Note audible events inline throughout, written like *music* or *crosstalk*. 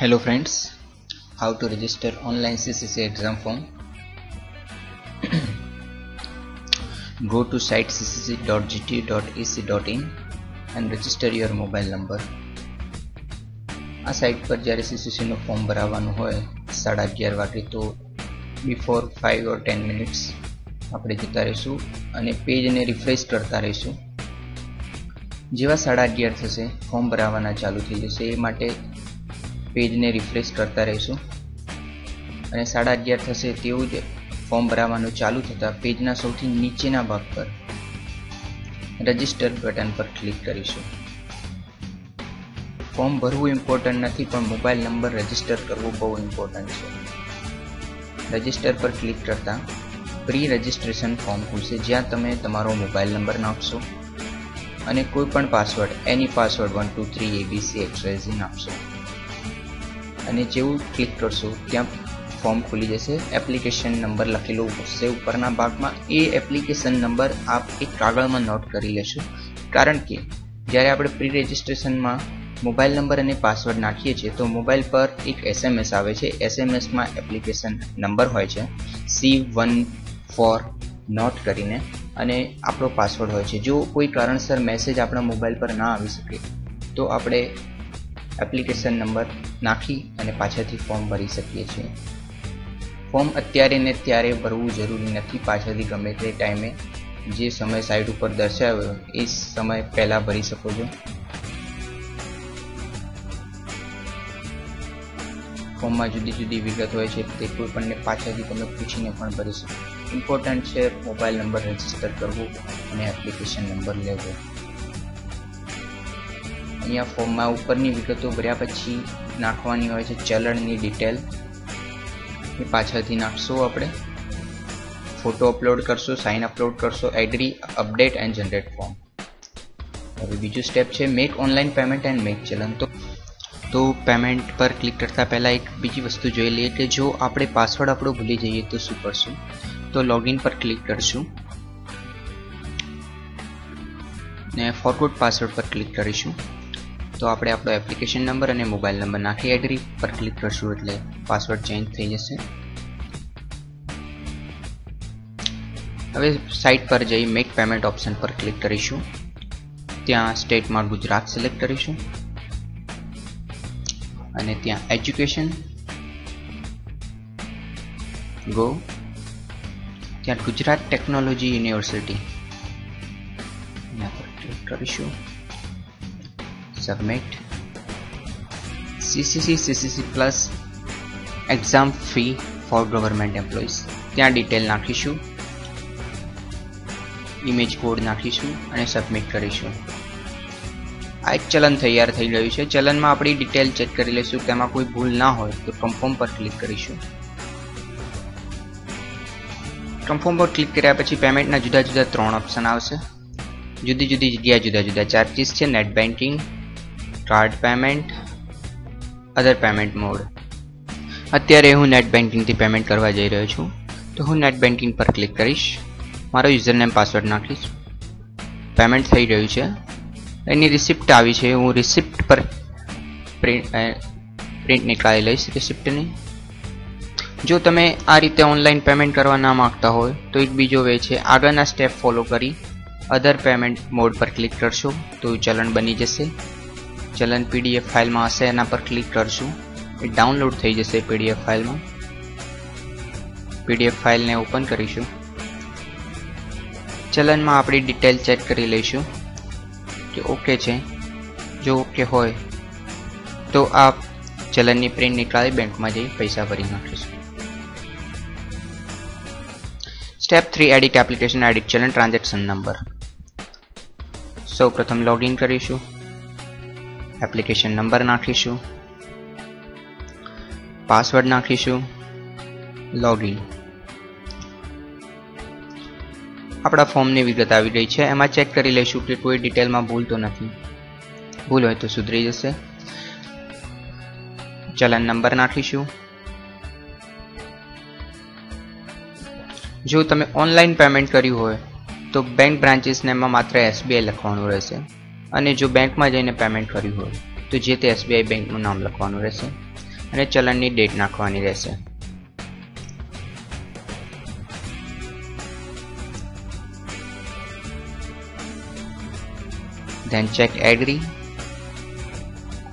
Hello friends, how to register online CCC exam form. *clears throat* Go to site ccc.gtu.ac.in and register your mobile number. આ site પર જ્યારે સીસીસીનું form ભરાવવાનું હોય સાડા અગિયાર વાગે તો before five or ten minutes આપણે જતા રહીશું અને પેજને રિફ્રેશ કરતા રહીશું જેવા સાડા અગિયાર થશે ફોર્મ ભરાવાના ચાલુ થઈ જશે એ માટે પેજને રિફ્રેશ કરતા રહીશું. અને સાડા અગિયાર થશે તેવું જ ફોર્મ ભરાવાનું ચાલુ થતાં પેજના સૌથી નીચેના ભાગ પર રજિસ્ટર બટન પર ક્લિક કરીશું. ફોર્મ ભરવું ઇમ્પોર્ટન્ટ નથી, પણ મોબાઈલ નંબર રજિસ્ટર કરવું બહુ ઇમ્પોર્ટન્ટ છે. રજિસ્ટર પર ક્લિક કરતાં પ્રી રજિસ્ટ્રેશન ફોર્મ ખુલશે, જ્યાં તમે તમારો મોબાઈલ નંબર નાખશો અને કોઈ પણ પાસવર્ડ એની password one two three ABC XYZ નાખશો. અને જેવું ક્લિક કરશો, ત્યાં ફોર્મ ખુલી જશે. એપ્લિકેશન નંબર લખેલો હશે ઉપરના ભાગમાં. એ એપ્લિકેશન નંબર આપ એક કાગળમાં નોટ કરી લેશો. કારણ કે જ્યારે આપણે પ્રી રજિસ્ટ્રેશનમાં મોબાઈલ નંબર અને પાસવર્ડ નાખીએ છીએ, તો મોબાઈલ પર એક એસએમએસ આવે છે. એસએમએસમાં એપ્લિકેશન નંબર હોય છે. સી વન ફોર નોટ કરીને અને આપણો પાસવર્ડ હોય છે. જો કોઈ કારણસર મેસેજ આપણા મોબાઈલ પર ના આવી શકે, તો આપણે એપ્લિકેશન નંબર નાખી અને પાછળથી ફોર્મ ભરી શકીએ છીએ. ફોર્મ અત્યારે ને ત્યારે ભરવું જરૂરી નથી, પાછળથી ગમે તે ટાઈમે જે સમય સાઇટ ઉપર દર્શાવ્યો એ સમય પહેલાં ભરી શકો છો. ફોર્મમાં જુદી જુદી વિગત હોય છે, તે કોઈ પણને પાછળથી તમે પૂછીને પણ ભરી શકો. ઇમ્પોર્ટન્ટ છે મોબાઈલ નંબર રજિસ્ટર કરવો અને એપ્લિકેશન નંબર લેવો. અહીંયા ફોર્મમાં ઉપરની વિગતો ભર્યા પછી નાખવાની હોય છે ચલણની ડિટેલ એ પાછળથી નાખશો આપણે. ફોટો અપલોડ કરશો સાઇન અપલોડ કરશો agree update and generate form હવે બીજું સ્ટેપ છે make online payment and make challan તો તો પેમેન્ટ પર ક્લિક કરતાં પહેલાં એક બીજી વસ્તુ જોઈ લઈએ કે જો આપણે પાસવર્ડ આપણો ભૂલી જઈએ તો શું કરશું? તો લોગિન પર ક્લિક કરશું. ને ફોરગોટ પાસવર્ડ પર ક્લિક કરીશું. તો આપણે આપણો એપ્લિકેશન નંબર અને મોબાઈલ નંબર નાખી એગ્રી પર ક્લિક કરશું એટલે પાસવર્ડ ચેન્જ થઈ જશે. હવે સાઇટ પર જઈ મેક પેમેન્ટ ઓપ્શન પર ક્લિક કરીશું. ત્યાં સ્ટેટમાં ગુજરાત સિલેક્ટ કરીશું. અને ત્યાં એજ્યુકેશન ગો ત્યાં ગુજરાત ટેકનોલોજી યુનિવર્સિટી ક્લિક કરીશું. Submit ccc ccc plus exam fee for government employees. ત્યાં ડિટેલ નાખીશું. ઇમેજ કોડ નાખીશું અને સબમિટ કરીશું. આ એક ચલન તૈયાર થઈ ગયું છે. ચલનમાં આપણી ડિટેલ ચેક કરી લઈશું તેમાં કોઈ ભૂલ ના હોય તો કન્ફર્મ પર ક્લિક કરીશું. કન્ફર્મ પર ક્લિક કર્યા પછી પેમેન્ટના જુદા જુદા ત્રણ ઓપ્શન આવશે. જુદી જુદી જગ્યા જુદા જુદા ચાર્જીસ છે. Net banking card payment other payment mode અત્યારે હું નેટ બેન્કિંગથી પેમેન્ટ કરવા જઈ રહ્યો છું. તો હું નેટ બેન્કિંગ પર ક્લિક કરીશ. મારો યુઝર નેમ પાસવર્ડ નાખીશ. પેમેન્ટ થઈ રહ્યું છે. એની રિસિપ્ટ આવી છે. હું રિસિપ્ટ પર પ્રિન્ટ પ્રિન્ટ નીકાળી લઈશ રિસિપ્ટની જો તમે આ રીતે ઓનલાઈન પેમેન્ટ કરવા ના માગતા હોય, તો એક બીજો વે છે. આગળના સ્ટેપ ફોલો કરી અધર પેમેન્ટ મોડ પર ક્લિક કરશો, તો ચલણ બની જશે. ચલણ પીડીએફ ફાઇલમાં હશે, એના પર ક્લિક કરશું. એ ડાઉનલોડ થઈ જશે પીડીએફ ફાઇલમાં. પીડીએફ ફાઇલને ઓપન કરીશું. ચલનમાં આપણી ડિટેલ ચેક કરી લઈશું કે ઓકે છે. જો ઓકે હોય, તો આપ ચલનની પ્રિન્ટ નીકાળી બેંકમાં જઈ પૈસા ભરી નાખીશું. Step three, edit application, edit challan transaction number. સૌ પ્રથમ લોગિન કરીશું. એપ્લિકેશન નંબર નાખીશું, પાસવર્ડ નાખીશું લોગિન આપણા ફોર્મની વિગત આવી રહી છે, એમાં ચેક કરી લઈશું કે કોઈ ડિટેલમાં ભૂલ તો નથી. ભૂલ હોય તો સુધરી જશે. ચલન નંબર નાખીશું. જો તમે ઓનલાઈન પેમેન્ટ કર્યું હોય, તો બેંક બ્રાન્ચીસને એમાં માત્ર એસબીઆઈ લખવાનું રહેશે. અને જો બેંકમાં જઈને પેમેન્ટ કર્યું હોય તો જે તે એસબીઆઈ બેંકનું નામ લખવાનું રહેશે અને ચલણની ડેટ નાખવાની રહેશે then check agree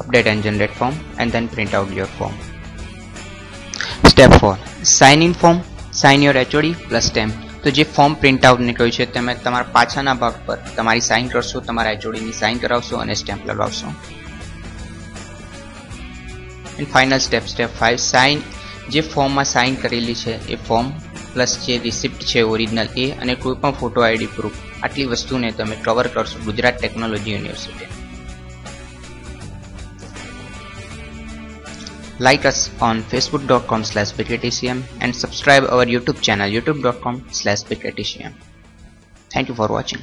update and generate form and then print out your form step 4 sign in form sign your HOD plus stamp તો જે ફોર્મ પ્રિન્ટ આઉટ નીકળ્યું છે, તમે તમારા પાછળના ભાગ પર તમારી સાઇન કરશો, તમારા એચઓડીની સાઇન કરાવશો અને stamp લગાવશો. Final step step five sign જે ફોર્મમાં સાઇન કરેલી છે, એ ફોર્મ પ્લસ જે રિસિપ્ટ છે ઓરિજિનલ એ અને કોઈ પણ ફોટો આઈડી પ્રૂફ આટલી વસ્તુને તમે કવર કરશો Gujarat technology university like us on facebook.com slash bigtcm and subscribe our youtube channel youtube.com slash bigtcm thank you for watching